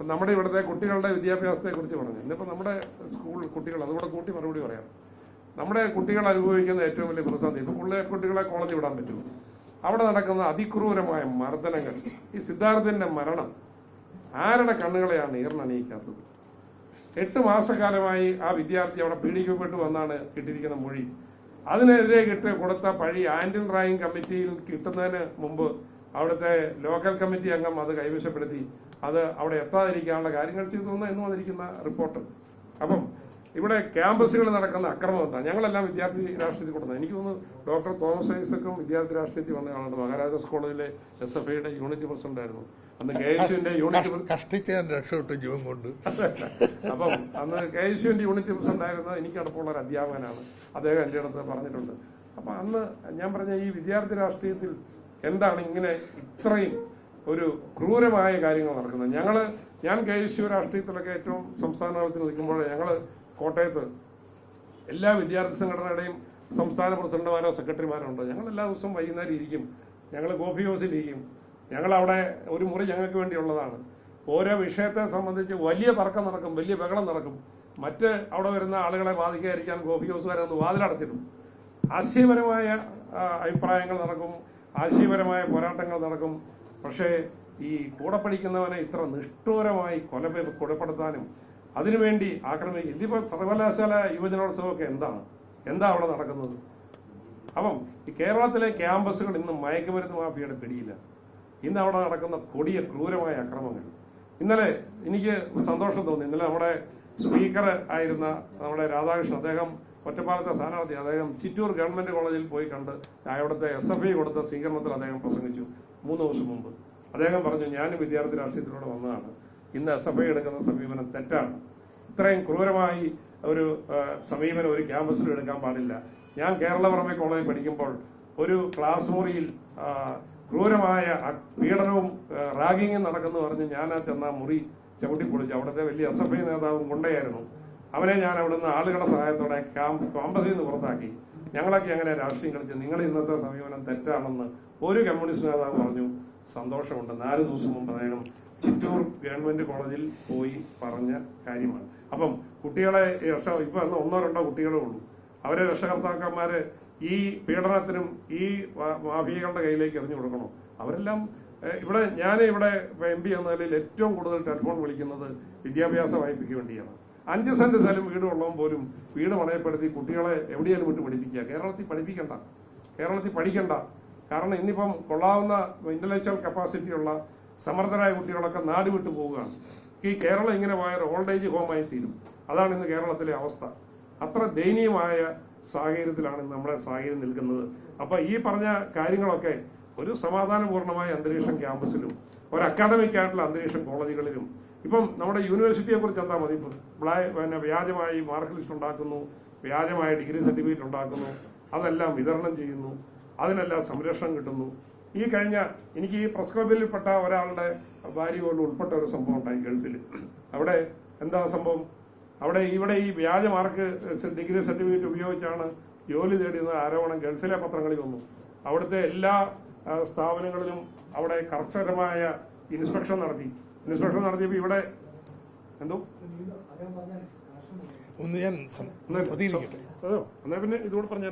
ഇപ്പം നമ്മുടെ ഇവിടുത്തെ കുട്ടികളുടെ വിദ്യാഭ്യാസത്തെ കുറിച്ച് പറഞ്ഞു. ഇന്നിപ്പോൾ നമ്മുടെ സ്കൂൾ കുട്ടികൾ അതുകൂടെ കൂട്ടി മറുപടി പറയാം. നമ്മുടെ കുട്ടികൾ അനുഭവിക്കുന്ന ഏറ്റവും വലിയ പ്രതിസന്ധി ഇപ്പം പിള്ളേർ കുട്ടികളെ കോളേജിൽ വിടാൻ പറ്റുമോ അവിടെ നടക്കുന്ന അതിക്രൂരമായ മർദ്ദനങ്ങൾ ഈ സിദ്ധാർത്ഥന്റെ മരണം ആരുടെ കണ്ണുകളെയാണ് ഈർന്നണിയിക്കാത്തത്? എട്ട് മാസക്കാലമായി ആ വിദ്യാർത്ഥി അവിടെ പീഡിക്കപ്പെട്ടു എന്നാണ് കിട്ടിയിരിക്കുന്ന മൊഴി. അതിനെതിരെ കിട്ടി കൊടുത്ത പഴി ആന്റിൻ റായിങ് കമ്മിറ്റിയിൽ കിട്ടുന്നതിന് മുമ്പ് അവിടുത്തെ ലോക്കൽ കമ്മിറ്റി അംഗം അത് കൈവശപ്പെടുത്തി അത് അവിടെ എത്താതിരിക്കാനുള്ള കാര്യങ്ങൾ ചെയ്തു എന്ന് വന്നിരിക്കുന്ന റിപ്പോർട്ട്. അപ്പം ഇവിടെ ക്യാമ്പസുകളിൽ നടക്കുന്ന അക്രമം എന്താ ഞങ്ങളെല്ലാം വിദ്യാർത്ഥി രാഷ്ട്രീയത്തിൽ കൊടുക്കുന്നത് എനിക്ക് തോന്നുന്നു ഡോക്ടർ തോമസ് ഐസക്കും വിദ്യാർത്ഥി രാഷ്ട്രീയത്തിൽ വന്ന ആളുണ്ട് മഹാരാജാസ് കോളേജിലെ എസ് എഫ് ഐയുടെ യൂണിറ്റ് പ്രസിഡന്റ് ആയിരുന്നു. അന്ന് കെ എസ് യുവിന്റെ യൂണിറ്റ് കഷ്ടിച്ച് ഞാൻ രക്ഷപ്പെട്ടു ജീവൻ കൊണ്ട്. അപ്പം അന്ന് കെ എസ് യുവിന്റെ യൂണിറ്റ് പ്രസിഡന്റ് ആയിരുന്നത് എനിക്ക് അടുപ്പമുള്ള ഒരു അധ്യാപകനാണ്. അദ്ദേഹം എന്റെ അടുത്ത് പറഞ്ഞിട്ടുണ്ട്. അപ്പൊ അന്ന് ഞാൻ പറഞ്ഞ ഈ വിദ്യാർത്ഥി രാഷ്ട്രീയത്തിൽ എന്താണ് ഇങ്ങനെ ഇത്രയും ഒരു ക്രൂരമായ കാര്യങ്ങൾ നടക്കുന്നത്? ഞങ്ങൾ ഞാൻ കെ എസ് യു രാഷ്ട്രീയത്തിലൊക്കെ ഏറ്റവും സംസ്ഥാന തലത്തിൽ നിൽക്കുമ്പോൾ ഞങ്ങൾ കോട്ടയത്ത് എല്ലാ വിദ്യാർത്ഥി സംഘടനയുടെയും സംസ്ഥാന പ്രസിഡന്റുമാരോ സെക്രട്ടറിമാരോ ഉണ്ട്? ഞങ്ങൾ എല്ലാ ദിവസവും വൈകുന്നേരം ഇരിക്കും. ഞങ്ങൾ കോഫി ഹൗസിൽ ഇരിക്കും. ഞങ്ങൾ അവിടെ ഒരു മുറി ഞങ്ങൾക്ക് വേണ്ടിയുള്ളതാണ്. ഓരോ വിഷയത്തെ സംബന്ധിച്ച് വലിയ തർക്കം നടക്കും വലിയ ബഹളം നടക്കും. മറ്റ് അവിടെ വരുന്ന ആളുകളെ ബാധിക്കാതിരിക്കാൻ കോഫി ഹൗസുകാരെ ഒന്ന് വാതിലടച്ചിടും. ആശയപരമായ അഭിപ്രായങ്ങൾ നടക്കും. ആശയപരമായ പോരാട്ടങ്ങൾ നടക്കും. പക്ഷേ ഈ കൂടെ പഠിക്കുന്നവനെ ഇത്ര നിഷ്ഠൂരമായി കൊല കൊലപ്പെടുത്താനും അതിനുവേണ്ടി ആക്രമിക്കും ഇതിപ്പോ സർവകലാശാല യുവജനോത്സവമൊക്കെ എന്താണ്? എന്താ അവിടെ നടക്കുന്നത്? അപ്പം ഈ കേരളത്തിലെ ക്യാമ്പസുകൾ ഇന്ന് മയക്കുമരുന്ന് മാഫിയയുടെ പിടിയില്ല. ഇന്ന് അവിടെ നടക്കുന്ന കൊടിയ ക്രൂരമായ അക്രമങ്ങൾ. ഇന്നലെ എനിക്ക് സന്തോഷം തോന്നി. ഇന്നലെ നമ്മുടെ സ്പീക്കർ ആയിരുന്ന നമ്മുടെ രാധാകൃഷ്ണൻ അദ്ദേഹം ഒറ്റപ്പാലത്തെ സ്ഥാനാർത്ഥി അദ്ദേഹം ചിറ്റൂർ ഗവൺമെന്റ് കോളേജിൽ പോയി കണ്ട് അവിടുത്തെ എസ് എഫ് ഐ കൊടുത്ത സ്വീകരണത്തിൽ അദ്ദേഹം പ്രസംഗിച്ചു മൂന്ന് ദിവസം മുമ്പ്. അദ്ദേഹം പറഞ്ഞു ഞാനും വിദ്യാർത്ഥി രാഷ്ട്രീയത്തിലൂടെ വന്നതാണ്. ഇന്ന് എസ് എഫ് ഐ എടുക്കുന്ന സമീപനം തെറ്റാണ്. ഇത്രയും ക്രൂരമായി ഒരു സമീപനം ഒരു ക്യാമ്പസിൽ എടുക്കാൻ പാടില്ല. ഞാൻ കേരളപുറമെ കോളേജിൽ പഠിക്കുമ്പോൾ ഒരു ക്ലാസ് മുറിയിൽ ക്രൂരമായ പീഡനവും റാഗിങ്ങും നടക്കുന്നു പറഞ്ഞ് ഞാൻ ചെന്ന മുറി ചവിട്ടിപ്പൊളിച്ചു അവിടുത്തെ വലിയ എസ് എഫ് ഐ നേതാവും കൊണ്ടയായിരുന്നു. അവനെ ഞാൻ അവിടുന്ന് ആളുകളുടെ സഹായത്തോടെ ക്യാമ്പ് ക്യാമ്പസിൽ നിന്ന് പുറത്താക്കി. ഞങ്ങളൊക്കെ അങ്ങനെ രാഷ്ട്രീയം കളിച്ച് നിങ്ങൾ ഇന്നത്തെ സമീപനം തെറ്റാണെന്ന് ഒരു കമ്മ്യൂണിസ്റ്റ് നേതാവ് പറഞ്ഞു. സന്തോഷമുണ്ട്. നാല് ദിവസം മുമ്പ് അദ്ദേഹം ചിറ്റൂർ ഗവൺമെന്റ് കോളേജിൽ പോയി പറഞ്ഞ കാര്യമാണ്. അപ്പം കുട്ടികളെ രക്ഷ ഇപ്പൊ അന്ന് ഒന്നോ രണ്ടോ കുട്ടികളേ ഉള്ളൂ. അവരെ രക്ഷകർത്താക്കന്മാര് ഈ പീഡനത്തിനും ഈ മാഫിയകളുടെ കയ്യിലേക്ക് എറിഞ്ഞു കൊടുക്കണോ? അവരെല്ലാം ഇവിടെ ഞാൻ ഇവിടെ എം പി എന്ന നിലയിൽ ഏറ്റവും കൂടുതൽ ടെലിഫോൺ വിളിക്കുന്നത് വിദ്യാഭ്യാസ വായ്പയ്ക്ക് വേണ്ടിയാണ്. അഞ്ച് സെന്റ് സ്ഥലം വീടുള്ളവൻ പോലും വീട് പണയപ്പെടുത്തി കുട്ടികളെ എവിടെയാലും വിട്ട് പഠിപ്പിക്കുക. കേരളത്തിൽ പഠിപ്പിക്കണ്ട. കേരളത്തിൽ പഠിക്കണ്ട. കാരണം ഇന്നിപ്പം കൊള്ളാവുന്ന ഇന്റലക്ച്വൽ കപ്പാസിറ്റി ഉള്ള സമർത്ഥരായ കുട്ടികളൊക്കെ നാട് വിട്ടു പോവുകയാണ്. ഈ കേരളം ഇങ്ങനെ പോയാൽ ഓൾഡ് ഏജ് ഹോമായി തീരും. അതാണ് ഇന്ന് കേരളത്തിലെ അവസ്ഥ. അത്ര ദയനീയമായ സാഹചര്യത്തിലാണ് നമ്മുടെ സാഹചര്യം നിൽക്കുന്നത്. അപ്പൊ ഈ പറഞ്ഞ കാര്യങ്ങളൊക്കെ ഒരു സമാധാനപൂർണമായ അന്തരീക്ഷം ക്യാമ്പസിലും ഒരു അക്കാദമിക് ആയിട്ടുള്ള അന്തരീക്ഷം കോളേജുകളിലും ഇപ്പം നമ്മുടെ യൂണിവേഴ്സിറ്റിയെ കുറിച്ച് എന്താ മതി? പിന്നെ വ്യാജമായി മാർക്ക് ലിസ്റ്റ് ഉണ്ടാക്കുന്നു വ്യാജമായ ഡിഗ്രി സർട്ടിഫിക്കറ്റ് ഉണ്ടാക്കുന്നു അതെല്ലാം വിതരണം ചെയ്യുന്നു അതിനെല്ലാം സംരക്ഷണം കിട്ടുന്നു. ഈ കഴിഞ്ഞ എനിക്ക് ഈ പ്രസ് ക്ലബിൽപ്പെട്ട ഒരാളുടെ ഭാര്യ പോലും ഉൾപ്പെട്ട ഒരു സംഭവം ഉണ്ടായി ഗൾഫിൽ അവിടെ എന്താ സംഭവം? അവിടെ ഇവിടെ ഈ വ്യാജ മാർക്ക് ഡിഗ്രി സർട്ടിഫിക്കറ്റ് ഉപയോഗിച്ചാണ് ജോലി തേടിയെന്ന ആരോപണം ഗൾഫിലെ പത്രങ്ങളിൽ വന്നു. അവിടുത്തെ എല്ലാ സ്ഥാപനങ്ങളിലും അവിടെ കർശനമായ ഇൻസ്പെക്ഷൻ നടത്തി. ഇൻസ്പെക്ഷൻ നടത്തിയപ്പോൾ ഇവിടെ എന്തോ? ഒന്ന് ഞാൻ പ്രതികരിക്കട്ടെ. എന്നാ പിന്നെ ഇതുകൂടെ പറഞ്ഞു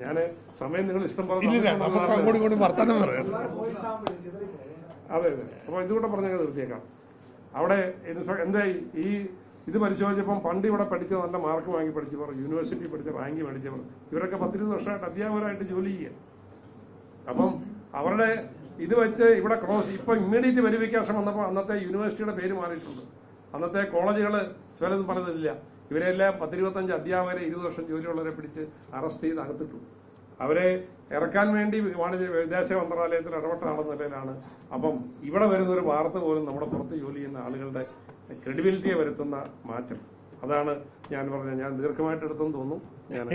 ഞാൻ സമയം നിങ്ങൾ ഇഷ്ടം പറഞ്ഞു വർത്തമാനം പറയാം. അതെ അതെ. അപ്പൊ ഇതുകൂടെ പറഞ്ഞാൽ നിർത്തിയേക്കാം. അവിടെ എന്താ എന്തായി ഈ ഇത് പരിശോധിച്ചപ്പം പണ്ട് ഇവിടെ പഠിച്ച നല്ല മാർക്ക് വാങ്ങി പഠിച്ചവർ യൂണിവേഴ്സിറ്റി പഠിച്ച റാങ്ക് മേടിച്ചവർ ഇവരൊക്കെ പത്തിരുപത് വർഷമായിട്ട് അധ്യാപകരായിട്ട് ജോലി ചെയ്യുക അപ്പം അവരുടെ ഇത് വെച്ച് ഇവിടെ ക്രോസ് ഇപ്പൊ ഇമ്മീഡിയറ്റ് വെരിഫിക്കേഷൻ വന്നപ്പോൾ അന്നത്തെ യൂണിവേഴ്സിറ്റിയുടെ പേര് മാറിയിട്ടുണ്ട്. അന്നത്തെ കോളേജുകൾ ചിലതും പലതില്ല ഇവരെല്ലാം പത്തിരുപത്തഞ്ച് അധ്യാപകരെ ഇരുപത് വർഷം ജോലിയുള്ളവരെ പിടിച്ച് അറസ്റ്റ് ചെയ്ത് അകത്തിട്ടു. അവരെ ഇറക്കാൻ വേണ്ടി വാണിജ്യ വിദേശ മന്ത്രാലയത്തിൽ ഇടപെട്ട ആളെന്ന നിലയിലാണ്. അപ്പം ഇവിടെ വരുന്ന ഒരു വാർത്ത പോലും നമ്മുടെ പുറത്ത് ജോലി ചെയ്യുന്ന ആളുകളുടെ ക്രെഡിബിലിറ്റിയെ വരുത്തുന്ന മാറ്റം. അതാണ് ഞാൻ പറഞ്ഞത്. ഞാൻ ദീർഘമായിട്ട് എടുത്തെന്ന് തോന്നുന്നു. ഞാൻ